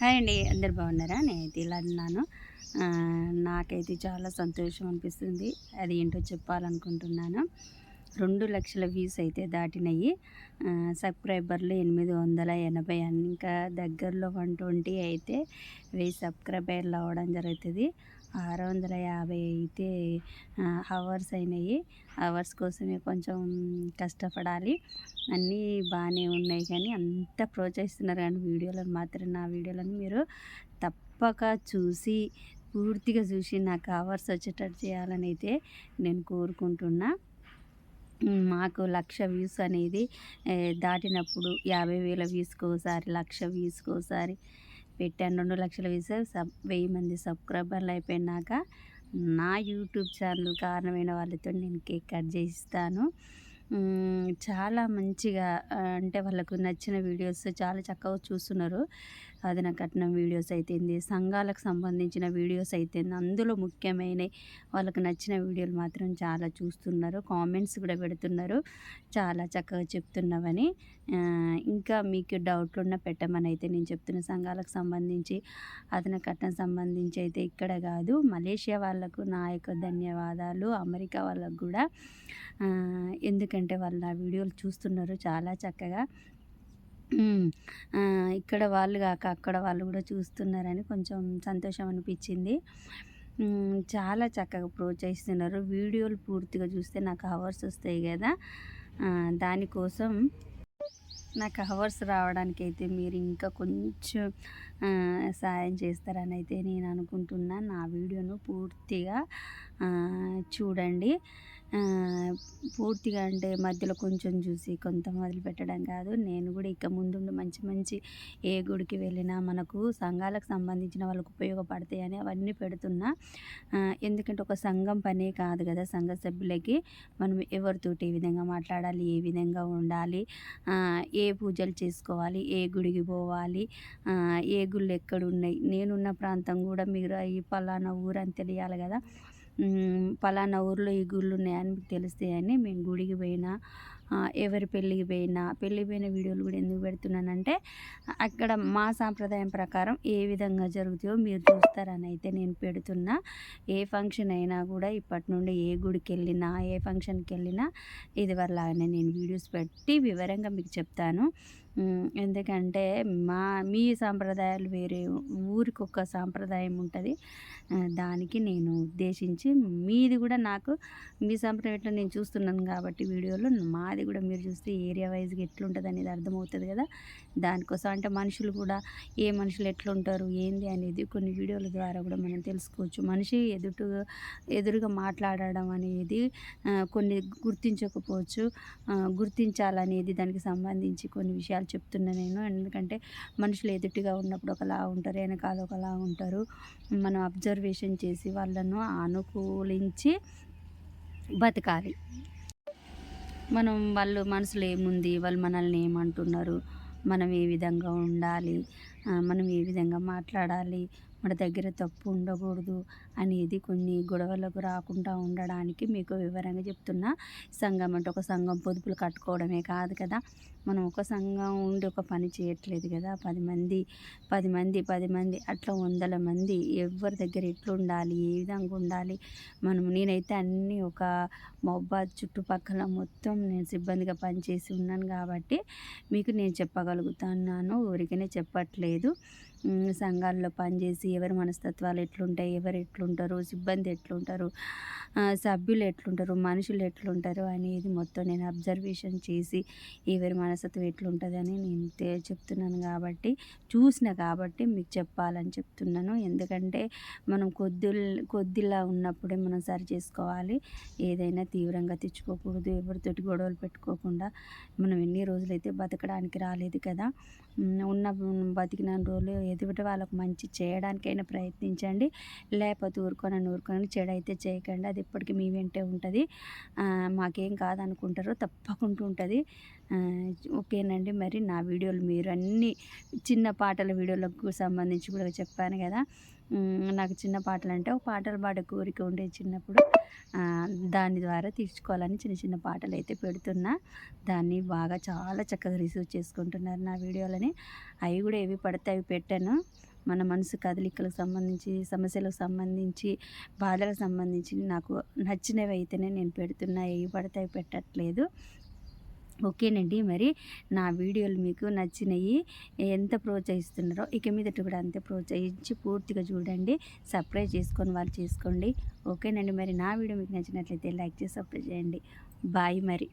Hi అండి అందరు బాగున్నారా? నేనైతే ఇలా అన్నాను నాకైతే చాలా సంతోషం అనిపిస్తుంది. అది ఏంటో చెప్పాలనుకుంటున్నాను. రెండు లక్షల వ్యూస్ అయితే దాటినాయి. సబ్స్క్రైబర్లు ఎనిమిది వందల ఎనభై ఇంకా దగ్గరలో వన్ ట్వంటీ అయితే వెయ్యి సబ్స్క్రైబర్లు అవ్వడం జరుగుతుంది. ఆరు వందల యాభై అయితే హవర్స్ అయినాయి. అవర్స్ కోసమే కొంచెం కష్టపడాలి. అన్నీ బాగానే ఉన్నాయి కానీ అంత ప్రోత్సహిస్తున్నారు కానీ వీడియోలను మాత్రం నా వీడియోలను మీరు తప్పక చూసి పూర్తిగా చూసి నాకు అవర్స్ వచ్చేటట్టు చేయాలని అయితే నేను కోరుకుంటున్నా. మాకు లక్ష వ్యూస్ అనేది దాటినప్పుడు యాభై వేల వ్యూస్కి ఒకసారి లక్ష వ్యూస్కి ఒకసారి పెట్టాను. రెండు లక్షల వ్యూస్ సబ్ వెయ్యి మంది సబ్స్క్రైబర్లు అయిపోయినాక నా యూట్యూబ్ ఛానల్ కారణమైన వాళ్ళతో నేను కేక్ కట్ చేయిస్తాను. చాలా మంచిగా అంటే వాళ్ళకు నచ్చిన వీడియోస్ చాలా చక్కగా చూస్తున్నారు. అది కట్నం వీడియోస్ అయితేంది సంఘాలకు సంబంధించిన వీడియోస్ అయితేంది అందులో ముఖ్యమైన వాళ్ళకి నచ్చిన వీడియోలు మాత్రం చాలా చూస్తున్నారు కామెంట్స్ కూడా పెడుతున్నారు చాలా చక్కగా చెప్తున్నావని. ఇంకా మీకు డౌట్లు ఉన్న పెట్టమని అయితే నేను చెప్తున్న. సంఘాలకు సంబంధించి అతని కట్నం సంబంధించి అయితే ఇక్కడ కాదు. మలేషియా వాళ్ళకు నా యొక్క ధన్యవాదాలు. అమెరికా వాళ్ళకు కూడా. ఎందుకంటే వాళ్ళు నా వీడియోలు చూస్తున్నారు చాలా చక్కగా. ఇక్కడ వాళ్ళు కాక అక్కడ వాళ్ళు కూడా చూస్తున్నారని కొంచెం సంతోషం అనిపించింది. చాలా చక్కగా ప్రోత్సహిస్తున్నారు. వీడియోలు పూర్తిగా చూస్తే నాకు అవర్స్ వస్తాయి కదా. దానికోసం నాకు అవర్స్ రావడానికి అయితే మీరు ఇంకా కొంచెం సాయం చేస్తారని అయితే నేను అనుకుంటున్నా. నా వీడియోను పూర్తిగా చూడండి. పూర్తిగా అంటే మధ్యలో కొంచెం చూసి కొంత మొదలు పెట్టడం కాదు. నేను కూడా ఇక ముందుండి మంచి మంచి ఏ గుడికి వెళ్ళినా మనకు సంఘాలకు సంబంధించిన వాళ్ళకు ఉపయోగపడతాయని అవన్నీ పెడుతున్నా. ఎందుకంటే ఒక సంఘం పనే కాదు కదా సంఘ సభ్యులకి. మనం ఎవరితోటి ఏ విధంగా మాట్లాడాలి ఏ విధంగా ఉండాలి ఏ పూజలు చేసుకోవాలి ఏ గుడికి పోవాలి ఏ గుళ్ళు ఎక్కడ ఉన్నాయి. నేనున్న ప్రాంతం కూడా మీరు ఈ పలానా ఊరు అని తెలియాలి కదా. పలానా ఊర్లో ఈ గుళ్ళు ఉన్నాయని మీకు తెలుస్తాయని మేము గుడికి పోయినా ఎవరి పెళ్ళికి పోయినా పెళ్ళికి పోయిన వీడియోలు కూడా ఎందుకు పెడుతున్నానంటే అక్కడ మా సాంప్రదాయం ప్రకారం ఏ విధంగా జరుగుతాయో మీరు చూస్తారని అయితే నేను పెడుతున్నా. ఏ ఫంక్షన్ అయినా కూడా ఇప్పటి నుండి ఏ గుడికి వెళ్ళినా ఏ ఫంక్షన్కి వెళ్ళినా ఇది వరలాగానే నేను వీడియోస్ పెట్టి వివరంగా మీకు చెప్తాను. ఎందుకంటే మా మీ సాంప్రదాయాలు వేరే ఊరికి ఒక సాంప్రదాయం ఉంటుంది. దానికి నేను ఉద్దేశించి మీది కూడా నాకు మీ సాంప్రదాయం ఎట్లా నేను చూస్తున్నాను కాబట్టి వీడియోలో మాది కూడా మీరు చూస్తే ఏరియా వైజ్గా ఎట్లుంటుంది అనేది అర్థమవుతుంది కదా. దానికోసం అంటే మనుషులు కూడా ఏ మనుషులు ఎట్లుంటారు ఏంది అనేది కొన్ని వీడియోల ద్వారా కూడా మనం తెలుసుకోవచ్చు. మనిషి ఎదుటి ఎదురుగా మాట్లాడడం అనేది కొన్ని గుర్తించకపోవచ్చు. గుర్తించాలనేది దానికి సంబంధించి కొన్ని విషయాలు చెప్తున్నా నేను. ఎందుకంటే మనుషులు ఎదుటిగా ఉన్నప్పుడు ఒకలా ఉంటారు వెనకాల ఒకలా ఉంటారు. మనం అబ్జర్వేషన్ చేసి వాళ్ళను అనుకూలించి బతకాలి. మనం వాళ్ళు మనసులో ఏముంది? వాళ్ళు మనల్ని ఏమంటున్నారు? మనం ఏ విధంగా ఉండాలి? మనం ఏ విధంగా మాట్లాడాలి? మన దగ్గర తప్పు ఉండకూడదు అనేది కొన్ని గొడవలకు రాకుండా ఉండడానికి మీకు వివరంగా చెప్తున్నా. సంఘం అంటే ఒక సంఘం పొదుపులు కట్టుకోవడమే కాదు కదా. మనం ఒక సంఘం ఉండి ఒక పని చేయట్లేదు కదా. పది మంది పది మంది పది మంది అట్లా వందల మంది ఎవరి దగ్గర ఎట్లా ఉండాలి ఏ విధంగా ఉండాలి? మనం నేనైతే అన్నీ ఒక మహబాద్ చుట్టుపక్కల మొత్తం నేను సిబ్బందిగా పనిచేసి ఉన్నాను కాబట్టి మీకు నేను చెప్పగలుగుతున్నాను. ఊరికనే చెప్పట్లేదు. సంఘాల్లో పనిచేసి ఎవరి మనస్తత్వాలు ఎట్లుంటాయి ఎవరు ఎట్లుంటారు సిబ్బంది ఎట్లుంటారు సభ్యులు ఎట్లుంటారు మనుషులు ఎట్లుంటారు అనేది మొత్తం నేను అబ్జర్వేషన్ చేసి ఎవరి మనస్తత్వం ఎట్లుంటుంది అని నేను చెప్తున్నాను కాబట్టి చూసిన కాబట్టి మీకు చెప్పాలని చెప్తున్నాను. ఎందుకంటే మనం కొద్ది కొద్దిలా ఉన్నప్పుడే మనం సరి చేసుకోవాలి. ఏదైనా తీవ్రంగా తెచ్చుకోకూడదు ఎవరితోటి గొడవలు పెట్టుకోకుండా మనం ఎన్ని రోజులైతే బతకడానికి రాలేదు కదా. ఉన్న బతికిన రోజులు ఎదుటి వాళ్ళకు మంచి చేయడానికైనా ప్రయత్నించండి. లేకపోతే ఊరుకొని ఊరుకొని చెడు అయితే చేయకండి. అది ఇప్పటికీ మీ వెంటే ఉంటుంది. మాకేం కాదనుకుంటారో తప్పకుండా ఉంటుంది. ఓకేనండి. మరి నా వీడియోలు మీరు అన్ని చిన్న పాటల వీడియోలకు సంబంధించి కూడా చెప్పాను కదా. నాకు చిన్న పాటలు అంటే ఒక పాటలు పాడే కోరిక ఉండే చిన్నప్పుడు దాని ద్వారా తీర్చుకోవాలని చిన్న చిన్న పాటలు అయితే పెడుతున్నా. దాన్ని బాగా చాలా చక్కగా రిసీవ్ చేసుకుంటున్నారు నా వీడియోలని. అవి కూడా ఏవి పడితే అవి పెట్టాను. మన మనసు కదలికలకు సంబంధించి సమస్యలకు సంబంధించి బాధలకు సంబంధించి నాకు నచ్చినవి అయితేనే నేను పెడుతున్నా. ఏవి పడితే అవి పెట్టట్లేదు. ఓకేనండి. మరి నా వీడియోలు మీకు నచ్చినవి ఎంత ప్రోత్సహిస్తున్నారో ఇక మీదట కూడా అంతే ప్రోత్సహించి పూర్తిగా చూడండి సబ్స్క్రైబ్ చేసుకొని వాళ్ళు చేసుకోండి. ఓకేనండి. మరి నా వీడియో మీకు నచ్చినట్లయితే లైక్ చేసి సబ్స్క్రైబ్ చేయండి. బాయ్ మరి.